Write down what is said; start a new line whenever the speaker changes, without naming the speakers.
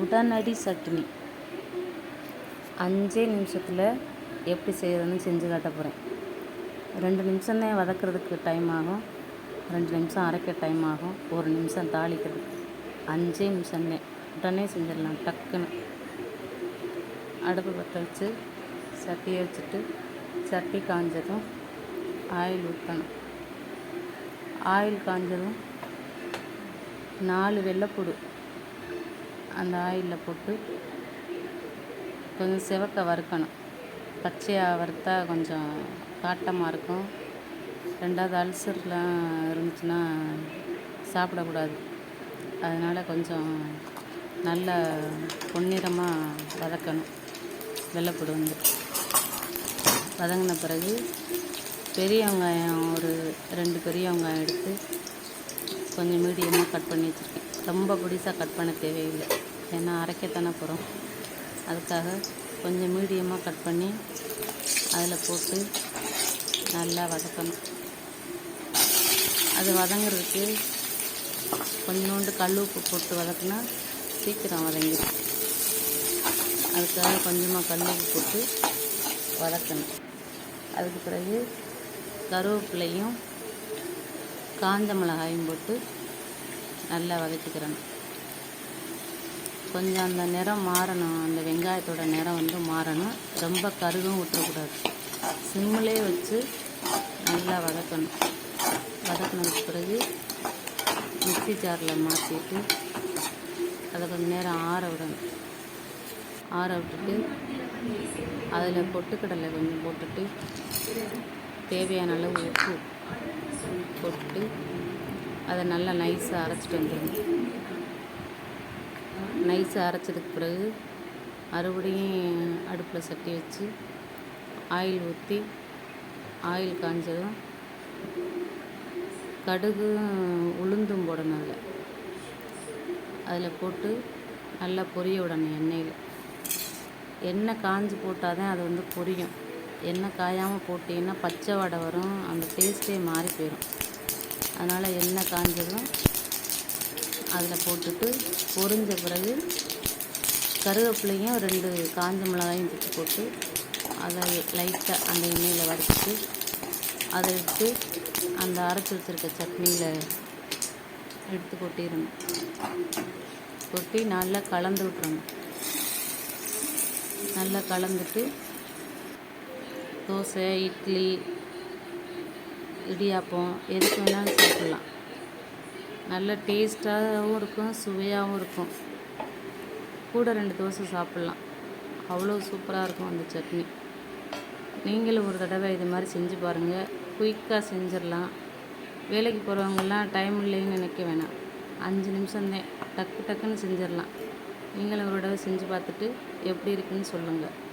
உடனடி சட்னி. அஞ்சே நிமிஷத்தில் எப்படி செய்கிறதுன்னு செஞ்சு காட்ட போகிறேன் ரெண்டு நிமிஷம்தான் வதக்கிறதுக்கு டைம் ஆகும். ரெண்டு நிமிஷம் அரைக்க டைம் ஆகும். ஒரு நிமிஷம் தாளிக்கிறதுக்கு. அஞ்சே நிமிஷம்தான் உடனே செஞ்சிடலாம் டக்குன்னு. அடுப்பு பற்ற வச்சு சட்டியை வச்சுட்டு சட்டி காஞ்சதும் ஆயில் ஊற்றணும். ஆயில் காஞ்சதும் நாலு வெள்ளைப்பூடு. அந்த ஆயிலில் போட்டு கொஞ்சம் சிவக்க வறுக்கணும். பச்சையாக வறுத்தா கொஞ்சம் காட்டமாக இருக்கும். ரெண்டாவது அல்சர்லாம் இருந்துச்சுன்னா சாப்பிடக்கூடாது. அதனால் கொஞ்சம் நல்லா பொன்னிறமாக வதக்கணும். வெள்ளைப்பூடு வந்து. வதங்கின பிறகு பெரிய வெங்காயம் ஒரு ரெண்டு பெரிய வெங்காயம் எடுத்து கொஞ்சம் மீடியமாக கட் பண்ணி வச்சுருக்கேன். ரொம்ப பொடிசாக கட் பண்ண தேவையில்லை. ஏன்னா அரைக்கத்தானே போகிறோம் அதுக்காக கொஞ்சம் மீடியமாக கட் பண்ணி அதில் போட்டு நல்லா வதக்கணும். அது வதங்குறதுக்கு கொஞ்சோண்டு கல் உப்பு போட்டு வதக்குனா சீக்கிரம் வதங்கிடும் அதுக்காக கொஞ்சமாக கல் உப்பு போட்டு வதக்கணும். அதுக்கு பிறகு கருவேப்பிலையும் காஞ்ச மிளகாயும் போட்டு நல்லா வதக்கிக்கிறேன். கொஞ்சம் அந்த நிறம் மாறணும். அந்த வெங்காயத்தோட நிறம் வந்து மாறணும். ரொம்ப கருகும் விட்டுறக்கூடாது சிம்மிலே வச்சு நல்லா வதக்கணும். வதக்கினதுக்கு பிறகு மிக்சி ஜாரில் மாற்றிட்டு அதை கொஞ்சம் நேரம் ஆற விடணும். ஆற விட்டுட்டு அதில் பொட்டுக்கடலை கொஞ்சம் போட்டுட்டு தேவையான அளவு உப்பு போட்டு அதை நல்லா நைஸாக அரைச்சிட்டு வந்துடணும் நைஸாக அரைச்சதுக்கு பிறகு மறுபடியும் அடுப்பில் சட்டி வச்சு ஆயில் ஊற்றி ஆயில் காஞ்சதும் கடுகு உளுந்தும் போடணும் அதில். அதில் போட்டு நல்லா பொரிய விடணும் எண்ணெயில். எண்ணெய் காஞ்சி போட்டால் தான் அது வந்து பொரியும். எண்ணெய் காயாமல் போட்டிங்கன்னா பச்சை வடை வரும் அந்த டேஸ்ட்டே மாறி போயிடும் அதனால் எண்ணெய் காஞ்சதும் அதில் போட்டுட்டு பொரிஞ்ச பிறகு கருவேப்பிலையும் ரெண்டு காஞ்ச மிளகாயும் பிச்சு போட்டு அதை லைட்டாக அந்த எண்ணெயில் வதக்கிட்டு அதை எடுத்து அந்த அரைச்சி வச்சுருக்க சட்னியில் எடுத்து கொட்டிடணும். கொட்டி நல்லா கலந்து விட்டுறணும். நல்லா கலந்துட்டு தோசை இட்லி இடியாப்பம் எதுக்கு வேணாலும் சாப்பிட்லாம். நல்ல டேஸ்ட்டாகவும் இருக்கும் சுவையாகவும் இருக்கும். கூட ரெண்டு தோசை சாப்பிட்லாம். அவ்வளோ சூப்பராக இருக்கும் அந்த சட்னி. நீங்களும் ஒரு தடவை இது மாதிரி செஞ்சு பாருங்கள் குயிக்காக செஞ்சிடலாம். வேலைக்கு போகிறவங்கெல்லாம் டைம் இல்லைன்னு நினைக்க வேணாம். அஞ்சு நிமிஷம்தான் டக்கு டக்குன்னு செஞ்சிடலாம். நீங்களும் ஒரு தடவை செஞ்சு பார்த்துட்டு எப்படி இருக்குன்னு சொல்லுங்கள்